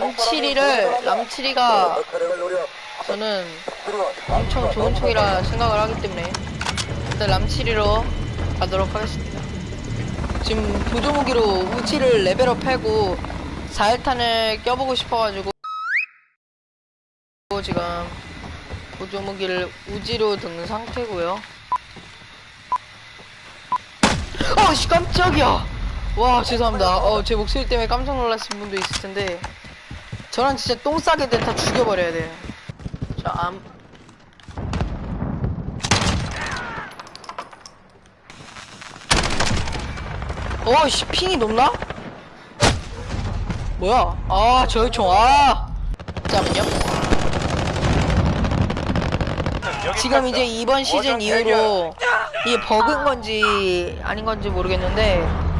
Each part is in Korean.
람치리를 람치리가 저는 엄청 좋은 총이라 생각을 하기 때문에 일단 람치리로 가도록 하겠습니다. 지금 보조무기로 우지를 레벨업 하고 4일탄을 껴보고 싶어가지고 지금 보조무기를 우지로 든 상태고요. 아씨 깜짝이야. 와 죄송합니다. 어, 제 목소리 때문에 깜짝 놀라신 분도 있을 텐데 저랑 진짜 똥 싸게 돼다 죽여버려야 돼요. 자 암. 어씨 핑이 높나? 뭐야? 아 저기 총 아. 잠깐만요. 지금 이제 이번 시즌 이후로 이게 버그인 건지 아닌 건지 모르겠는데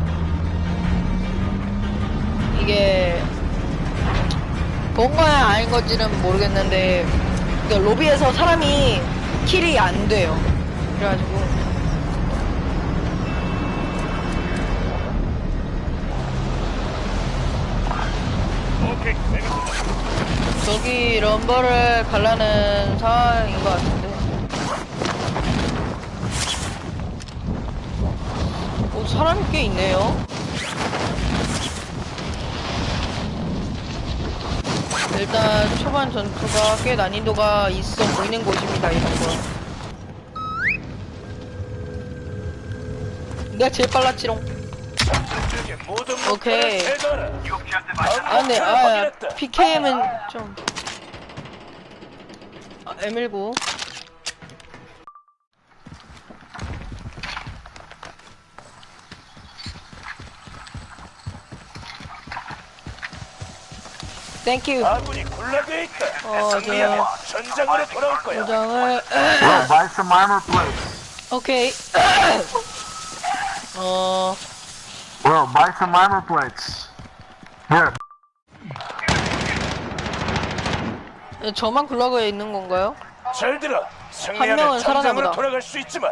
버그야 아닌 건지는 모르겠는데 그러니까 로비에서 사람이 킬이 안 돼요. 그래가지고 저기 럼버를 갈라는 상황인 것 같은데. 오, 사람이 꽤 있네요. 일단 초반 전투가 꽤 난이도가 있어 보이는 곳입니다, 이런 거. 내가 제일 빨랐지롱. 오케이. 제거하라. 아, 근데, 목표를 아. PKM은 좀. 아, M19. 땡큐. 아군이 군락에 있다. 어, 승리하면 전장으로 돌아올 거야. 도장을. Well, buy some armor plates. 오케이. 어, Well, buy some armor plates. Here. 저만 굴러가에 있는 건가요? 잘 들어. 명은 승리하면. 전장으로 돌아갈 수 있지만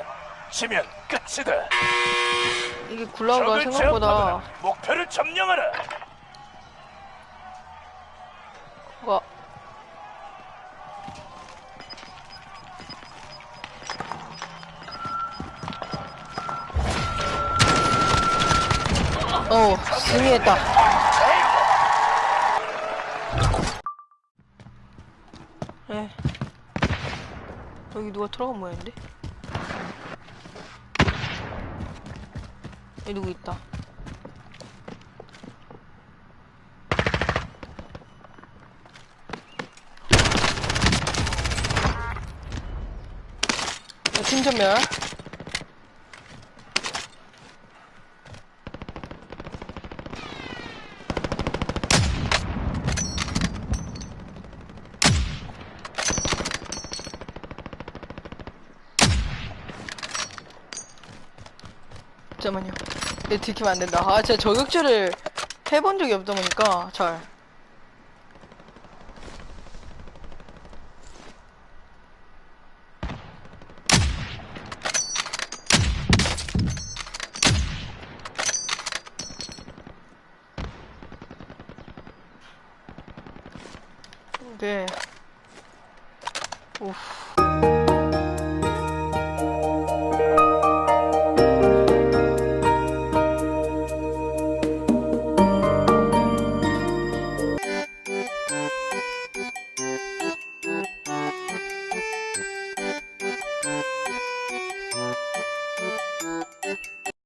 지면 끝이다. 이게 굴러가 적을 생각보다. 제압하거나 목표를 점령하라. 와. 어, 승리했다. 에. 여기 누가 들어간 모양인데? 여기 누구 있다. 팀 전멸. 잠깐만요. 내 들키면 안 된다. 아, 제가 저격주를 해본 적이 없다 보니까 잘. 네. 네. 오.